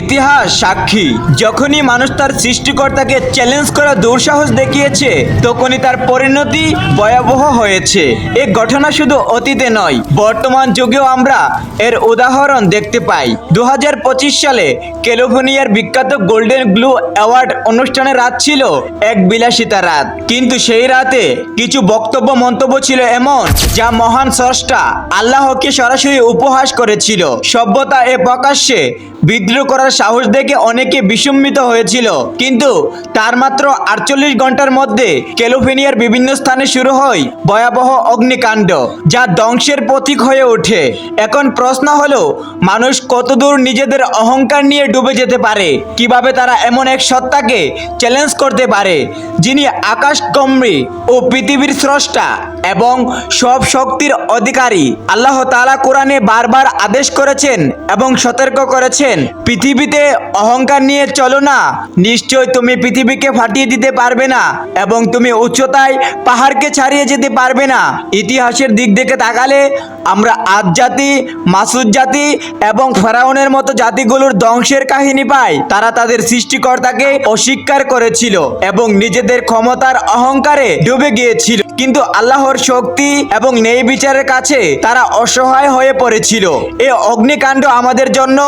ইতিহাস সাক্ষী। যখনই মানুষ তার সৃষ্টিকর্তাকে চ্যালেঞ্জ করা দুঃসাহস দেখিয়েছে, তখনই তার পরিণতি ভয়াবহ হয়েছে। এ ঘটনা শুধু অতীতে নয়, বর্তমান যুগেও আমরা এর উদাহরণ দেখতে পাই। দু হাজার পঁচিশ সালে ক্যালিফোর্নিয়ার বিখ্যাত গোল্ডেন গ্লু অ্যাওয়ার্ড অনুষ্ঠানের রাত ছিল এক বিলাসিতা রাত। কিন্তু সেই রাতে কিছু বক্তব্য মন্তব্য ছিল এমন, যা মহান স্রষ্টা আল্লাহকে সরাসরি উপহাস করেছিল। সভ্যতা এ প্রকাশ্যে বিদ্রোহ করার সাহস দেখে অনেকে বিস্মিত হয়েছিল। কিন্তু তার মাত্র আটচল্লিশ ঘণ্টার মধ্যে ক্যালিফোর্নিয়ার বিভিন্ন স্থানে শুরু হয় ভয়াবহ অগ্নিকাণ্ড, যা ধ্বংসের প্রতীক হয়ে ওঠে। এখন প্রশ্ন হলো, মানুষ কতদূর নিজেদের অহংকার নিয়ে ডুবে যেতে পারে? কীভাবে তারা এমন এক সত্তাকে চ্যালেঞ্জ করতে পারে, যিনি আকাশ কমরি ও পৃথিবীর স্রষ্টা এবং সব শক্তির অধিকারী? আল্লাহ তালা কোরআনে বারবার আদেশ করেছেন এবং সতর্ক করেছেন পৃথিবীতে অহংকার নিয়ে চলো না। নিশ্চয় তুমি পৃথিবীকে ফাটিয়ে দিতে পারবে না এবং তুমি উচ্চতায় পাহাড়কে ছাড়িয়ে যেতে পারবে না। ইতিহাসের দিক থেকে তাকালে আমরা আদ জাতি, মাসুদ জাতি এবং ফেরাউনের মতো জাতিগুলোর ধ্বংসের কাহিনী পাই। তারা তাদের সৃষ্টিকর্তাকে অস্বীকার করেছিল এবং নিজেদের ক্ষমতার অহংকারে ডুবে গিয়েছিল। কিন্তু আল্লাহর শক্তি এবং ন্যায় বিচারের কাছে তারা অসহায় হয়ে পড়েছিল। এ অগ্নিকাণ্ড আমাদের জন্য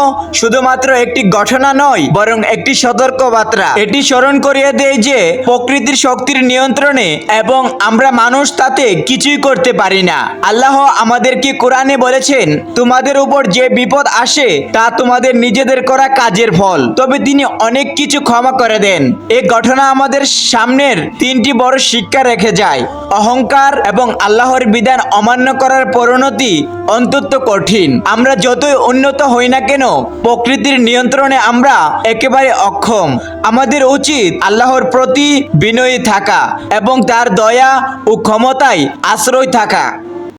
শুধুমাত্র একটি ঘটনা নয়, বরং একটি সতর্ক বার্তা এটি স্মরণ করিয়ে দেয় যে, প্রকৃতির শক্তির নিয়ন্ত্রণে এবং আমরা মানুষ তাতে কিছুই করতে পারি না। আল্লাহ আমাদেরকে কোরআনে বলেছেন, তোমাদের উপর যে বিপদ আসে, তা তোমাদের নিজেদের করা কাজের ফল। তবে তিনি অনেক কিছু ক্ষমা করে দেন। এই ঘটনা আমাদের সামনের তিনটি বড় শিক্ষা রেখে যায়। অহংকার এবং আল্লাহর বিধান অমান্য করার পরিণতি অন্তত কঠিন। আমরা যতই উন্নত হই না কেন, প্রকৃতির নিয়ন্ত্রণে আমরা একেবারে অক্ষম। আমাদের উচিত আল্লাহর প্রতি বিনয়ী থাকা এবং তার দয়া ও ক্ষমতায় আশ্রয় থাকা।